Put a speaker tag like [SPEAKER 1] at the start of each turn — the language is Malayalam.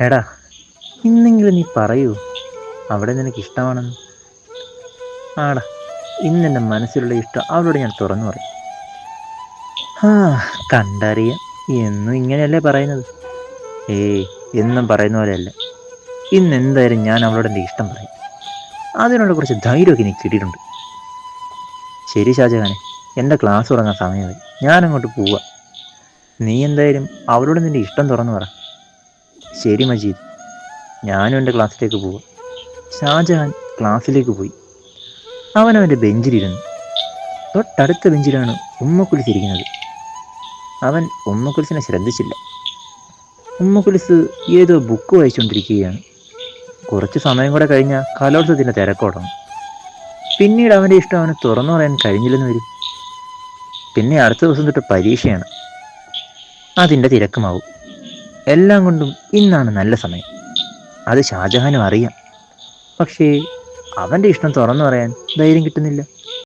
[SPEAKER 1] എടാ ഇന്നെങ്കിലും നീ പറയൂ. അവിടെ നിനക്ക് ഇഷ്ടമാണെന്ന്. ആടാ ഇന്നെന്റെ മനസ്സിലുള്ള ഇഷ്ടം അവളോട് ഞാൻ തുറന്നു പറയും. ആ കണ്ടറിയ. എന്നും ഇങ്ങനെയല്ലേ പറയുന്നത്? ഏയ് എന്നും പറയുന്ന പോലെയല്ല. ഇന്ന് എന്തായാലും ഞാൻ അവളോട് എന്റെ ഇഷ്ടം പറയും. അതിനുള്ള കുറച്ച് ധൈര്യമൊക്കെ എനിക്ക് കിട്ടിയിട്ടുണ്ട്. ശരി ഷാജഹാനെ എന്റെ ക്ലാസ് തുടങ്ങാൻ സമയമായി. ഞാനങ്ങോട്ട് പോവാ. നീ എന്തായാലും അവളോട് നിന്റെ ഇഷ്ടം തുറന്നു പറ. ശരി മജീദ്. ഞാനും എന്റെ ക്ലാസ്സിലേക്ക് പോവാം. ഷാജഹാൻ ക്ലാസ്സിലേക്ക് പോയി. അവൻ അവന്റെ ബെഞ്ചിലിരുന്നു. തൊട്ടടുത്ത ബെഞ്ചിലാണ് ഉമ്മക്കുലിസ് ഇരിക്കുന്നത് അവൻ ഉമ്മക്കുലിസിനെ ശ്രദ്ധിച്ചില്ല. ഉമ്മക്കുലിസ് ഏതോ ബുക്ക് വായിച്ചുകൊണ്ടിരിക്കുകയാണ്. കുറച്ച് സമയം കൂടെ കഴിഞ്ഞാൽ കലോത്സവത്തിന്റെ തിരക്കോടണം പിന്നീട് അവന്റെ ഇഷ്ടം അവന് തുറന്നു പറയാൻ കഴിഞ്ഞില്ലെന്ന് വരും. പിന്നെ അടുത്ത ദിവസം തൊട്ട് പരീക്ഷയാണ്. അതിന്റെ തിരക്കുമാവും. എല്ലാം കൊണ്ടും ഇന്നാണ് നല്ല സമയം. അത് ഷാജഹാനും അറിയാം. പക്ഷേ അവന്റെ ഇഷ്ടം തുറന്നു പറയാൻ ധൈര്യം കിട്ടുന്നില്ല.